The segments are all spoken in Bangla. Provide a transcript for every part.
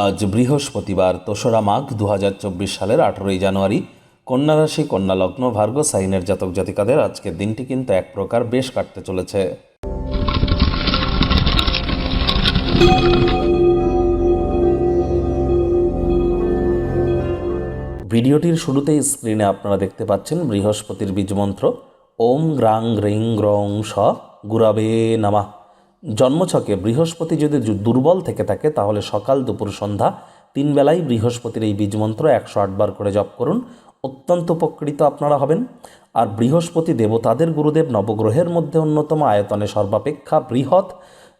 আজ বৃহস্পতিবার দোসরা মাঘ দু হাজার চব্বিশ সালের আঠেরোই জানুয়ারি। কন্যা রাশি, কন্যা লগ্ন, ভার্গ, সাইনের জাতক জাতিকাদের আজকের দিনটি কিন্তু এক প্রকার বেশ কাটতে চলেছে। ভিডিওটির শুরুতেই স্ক্রিনে আপনারা দেখতে পাচ্ছেন বৃহস্পতির বীজমন্ত্র ওম গ্রাং, রিং গ্রং স, গুরাবে, নামা। জন্মছকে বৃহস্পতি যদি দুর্বল থেকে থাকে, তাহলে সকাল দুপুর সন্ধ্যা তিন বেলায় বৃহস্পতির এই বীজমন্ত্র একশো আটবার করে জপ করুন। অত্যন্ত উপকৃত আপনারা হবেন। আর বৃহস্পতি দেবতাদের গুরুদেব নবগ্রহের মধ্যে অন্যতম আয়তনে সর্বাপেক্ষা বৃহৎ।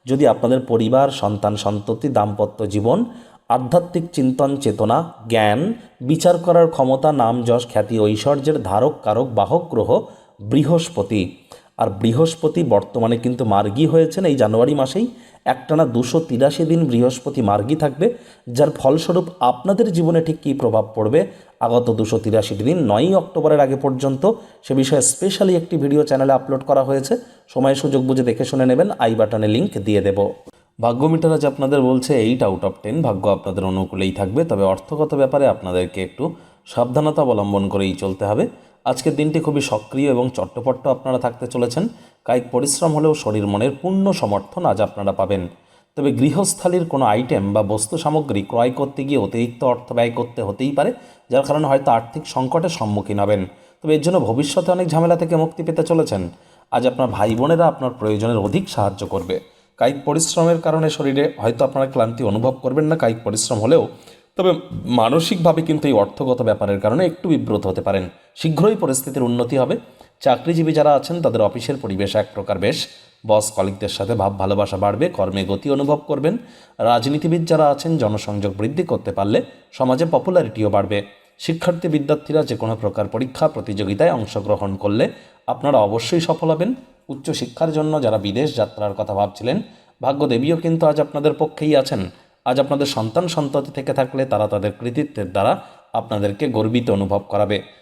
যদি আপনাদের পরিবার, সন্তান, সন্ততি, দাম্পত্য জীবন, আধ্যাত্মিক চিন্তন, চেতনা, জ্ঞান, বিচার করার ক্ষমতা, নাম, যশ, খ্যাতি, ঐশ্বর্যের ধারক, কারক, বাহক, গ্রহ, বৃহস্পতি। আর বৃহস্পতি বর্তমানে কিন্তু মার্গী হয়েছেন এই জানুয়ারি মাসেই। একটানা দুশো তিরাশি দিন বৃহস্পতি মার্গী থাকবে, যার ফলস্বরূপ আপনাদের জীবনে ঠিক কী প্রভাব পড়বে? আগত দুশো তিরাশিটি দিন নয়ই অক্টোবরের আগে পর্যন্ত সে বিষয়ে স্পেশালি একটি ভিডিও চ্যানেলে আপলোড করা হয়েছে। সময় সুযোগ বুঝে দেখে শুনে নেবেন, আই বাটনে লিঙ্ক দিয়ে দেব। ভাগ্য মিটার আজ আপনাদের বলছে এইট আউট অফ টেন ভাগ্য আপনাদের অনুকূলেই থাকবে, তবে অর্থগত ব্যাপারে আপনাদেরকে একটু সাবধানতা অবলম্বন করেই চলতে হবে। আজকের দিনটি খুবই সক্রিয় এবং চট্টপট্ট আপনারা থাকতে চলেছেন। কায়িক পরিশ্রম হলেও শরীর মনের পূর্ণ সমর্থন আজ আপনারা পাবেন। তবে গৃহস্থালির কোনো আইটেম বা বস্তু সামগ্রী ক্রয় করতে গিয়ে অতিরিক্ত অর্থ ব্যয় করতে হতেই পারে, যার কারণে হয়তো আর্থিক সংকটের সম্মুখীন হবেন। তবে এর জন্য ভবিষ্যতে অনেক ঝামেলা থেকে মুক্তি পেতে চলেছেন। আজ আপনার ভাই বোনেরা আপনার প্রয়োজনের অধিক সাহায্য করবে। কায়িক পরিশ্রমের কারণে শরীরে হয়তো আপনারা ক্লান্তি অনুভব করবেন না কায়িক পরিশ্রম হলেও। তবে মানসিকভাবে কিন্তু এই অর্থগত ব্যাপারের কারণে একটু বিব্রত হতে পারেন। শীঘ্রই পরিস্থিতির উন্নতি হবে। চাকরিজীবী যারা আছেন, তাদের অফিসের পরিবেশ এক প্রকার বেশ। বস কলিকদের সাথে ভাব ভালোবাসা বাড়বে, কর্মে গতি অনুভব করবেন। রাজনীতিবিদ যারা আছেন, জনসংযোগ বৃদ্ধি করতে পারলে সমাজে পপুলারিটিও বাড়বে। শিক্ষার্থী বিদ্যার্থীরা যে কোনো প্রকার পরীক্ষা, প্রতিযোগিতায় অংশগ্রহণ করলে আপনারা অবশ্যই সফল হবেন। উচ্চশিক্ষার জন্য যারা বিদেশ যাত্রার কথা ভাবছিলেন, ভাগ্যদেবীও কিন্তু আজ আপনাদের পক্ষেই আছেন। আজ আপনাদের সন্তান সন্ততি থেকে থাকলে তারা তাদের কৃতিত্বের দ্বারা আপনাদেরকে গর্বিত অনুভব করাবে।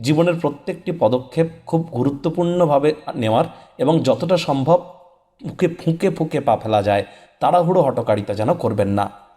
জীবনের প্রত্যেকটি পদক্ষেপ খুব গুরুত্বপূর্ণভাবে নেওয়ার এবং যতটা সম্ভব মুখে ফুঁকে ফুঁকে পা ফেলা যায়, তাড়াহুড়ো হটকারিতা যেন করবেন না।